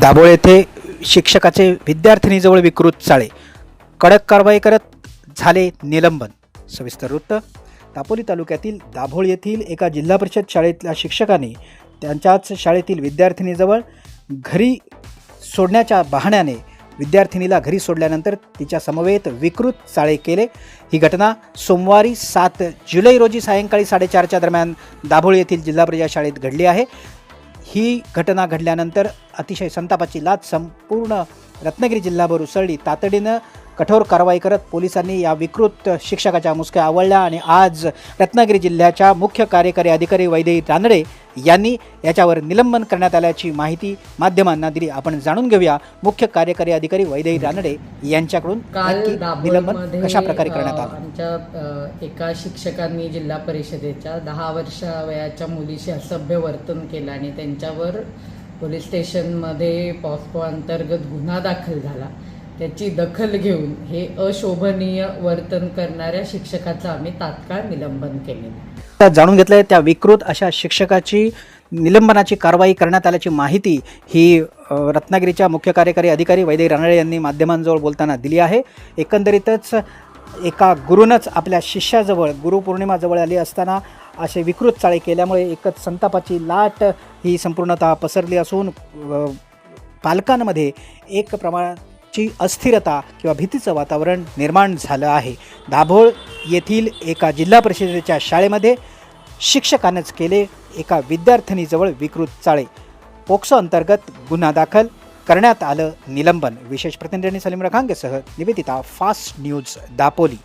दाभोळ येथे शिक्षकाचे विद्यार्थिनीजवळ विकृत चाळे. कडक कारवाई करत झाले निलंबन. सविस्तर वृत्त दापोली तालुक्यातील दाभोळ येथील एका जिल्हा परिषद शाळेतल्या शिक्षकाने त्यांच्याच शाळेतील विद्यार्थिनीजवळ घरी सोडण्याच्या बहाण्याने विद्यार्थिनीला घरी सोडल्यानंतर तिच्या समवेत विकृत चाळे केले. ही घटना सोमवारी सात जुलै रोजी सायंकाळी साडेचारच्या दरम्यान दाभोळ येथील जिल्हा परिषद शाळेत घडली आहे. ही घटना घडल्यानंतर अतिशय संतापाची लाच संपूर्ण रत्नागिरी जिल्हाभर उसळली. तातडीनं कठोर कारवाई करत पोलिसांनी या विकृत शिक्षकाच्या मुसक्या आवळल्या आणि आज रत्नागिरी जिल्ह्याच्या मुख्य कार्यकारी अधिकारी वैदेही रानडे यांनी याच्यावर निलंबन करण्यात आल्याची माहिती माध्यमांना दिली. आपण जाणून घेऊया मुख्य कार्यकारी अधिकारी वैदेही रानडे यांच्याकडून निलंबन कशा प्रकारे करण्यात आलं? आमच्या एका शिक्षकांनी जिल्हा परिषदेच्या दहा वर्षा वयाच्या मुलीशी असभ्य वर्तन केलं आणि त्यांच्यावर पोलीस स्टेशनमध्ये पॉस्को अंतर्गत गुन्हा दाखल झाला. त्याची दखल घेऊन हे अशोभनीय वर्तन करणाऱ्या शिक्षकाचं आम्ही तात्काळ निलंबन केले त्या जाणून घेतलंय त्या विकृत अशा शिक्षकाची निलंबनाची कारवाई करण्यात आल्याची माहिती ही रत्नागिरीच्या मुख्य कार्यकारी अधिकारी वैदिक रानडे यांनी माध्यमांजवळ बोलताना दिली आहे. एकंदरीतच एका गुरूनच आपल्या शिष्याजवळ गुरुपौर्णिमाजवळ आली असताना असे विकृत चाळे केल्यामुळे एकच संतापाची लाट ही संपूर्णतः पसरली असून पालकांमध्ये एक ची अस्थिरता किंवा भीतीचं वातावरण निर्माण झालं आहे. दाभोळ येथील एका जिल्हा परिषदेच्या शाळेमध्ये शिक्षकानंच केले एका विद्यार्थिनीजवळ विकृत चाळे. पोक्सो अंतर्गत गुन्हा दाखल करण्यात आलं निलंबन. विशेष प्रतिनिधी सलीम रखांगेसह निवेदिता फास्ट न्यूज दापोली.